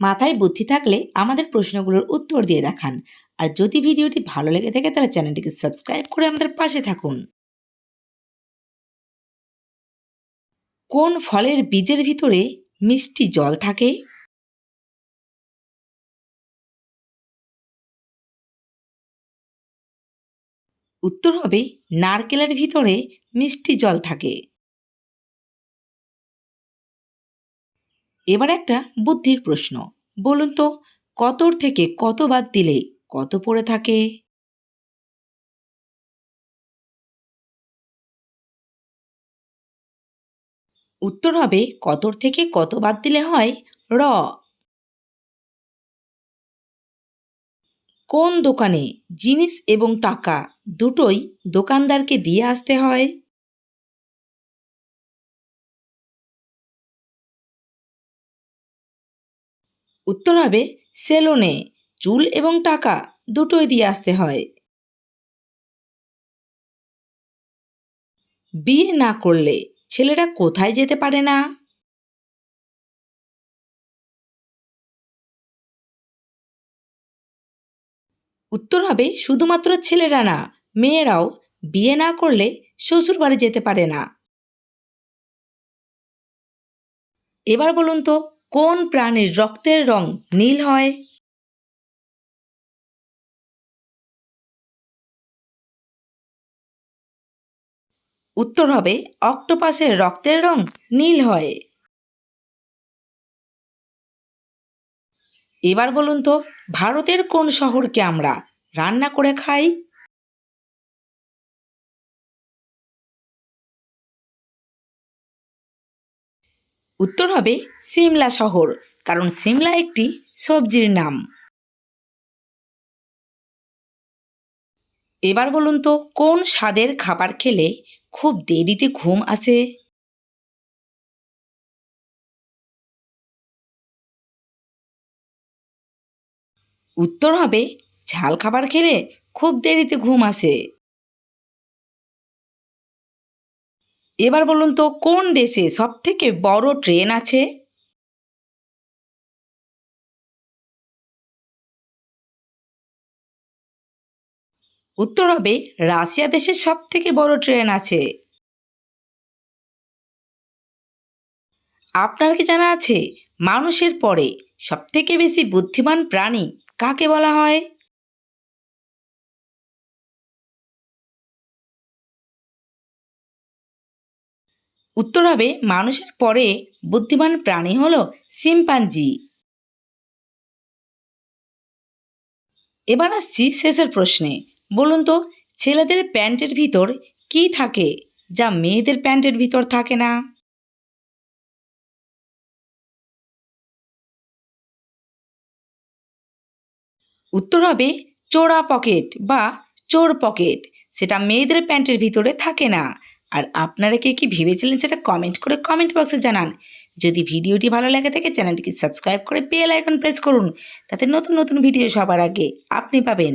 মাথায় বুদ্ধি থাকলে আমাদের প্রশ্নগুলোর উত্তর দিয়ে দেখান। আর যদি ভিডিওটি ভালো লেগে থাকে তাহলে চ্যানেলটিকে সাবস্ক্রাইব করে আমাদের পাশে থাকুন। কোন ফলের বীজের ভিতরে মিষ্টি জল থাকে? উত্তর হবে, নারকেলের ভিতরে মিষ্টি জল থাকে। এবার একটা বুদ্ধির প্রশ্ন। বলুন তো, কতর থেকে কত বাদ দিলে কত পড়ে থাকে? উত্তর হবে, কতর থেকে কত বাদ দিলে হয়? র। কোন দোকানে জিনিস এবং টাকা দুটোই দোকানদারকে দিয়ে আসতে হয়? উত্তর হবে সেলুনে। চুল এবং টাকা দুটোই দিয়ে আসতে হয়। বিয়ে না করলে ছেলেরা কোথায় যেতে পারে না? উত্তর হবে শুধুমাত্র ছেলেরা না, মেয়েরাও বিয়ে না করলে শ্বশুর বাড়ি যেতে পারে না। এবার বলুন তো কোন প্রাণীর রক্তের রং নীল হয়? উত্তর হবে, অক্টোপাসের রক্তের রং নীল হয়। এবার বলুন তো, ভারতের কোন শহরকে আমরা রান্না করে খাই? উত্তর হবে সিমলা শহর, কারণ সিমলা একটি সবজির নাম। এবার বলুন তো, কোন স্বাদের খাবার খেলে খুব দেরিতে ঘুম আসে? উত্তর হবে, ঝাল খাবার খেলে খুব দেরিতে ঘুম আসে। এবার বলুন তো, কোন দেশে সব থেকে বড় ট্রেন আছে? উত্তর হবে, রাশিয়া দেশে সব থেকে বড় ট্রেন আছে। আপনার কি জানা আছে, মানুষের পরে সব থেকে বেশি বুদ্ধিমান প্রাণী কাকে বলা হয়? উত্তর হবে, মানুষের পরে বুদ্ধিমান প্রাণী হল শিম্পাঞ্জি। এবার আসছি শেষের প্রশ্নে। বলুন তো, ছেলেদের প্যান্টের ভিতর কি থাকে যা মেয়েদের প্যান্টের ভিতর থাকে না? উত্তর হবে, চোরা পকেট বা চোর পকেট। সেটা মেয়েদের প্যান্টের ভিতরে থাকে না। আর আপনারা কে কি ভেবেছিলেন সেটা কমেন্ট করে কমেন্ট বক্সে জানান। যদি ভিডিওটি ভালো লাগে থাকে চ্যানেলটিকে সাবস্ক্রাইব করে বেল আইকন প্রেস করুন, তাতে নতুন নতুন ভিডিও সবার আগে আপনি পাবেন।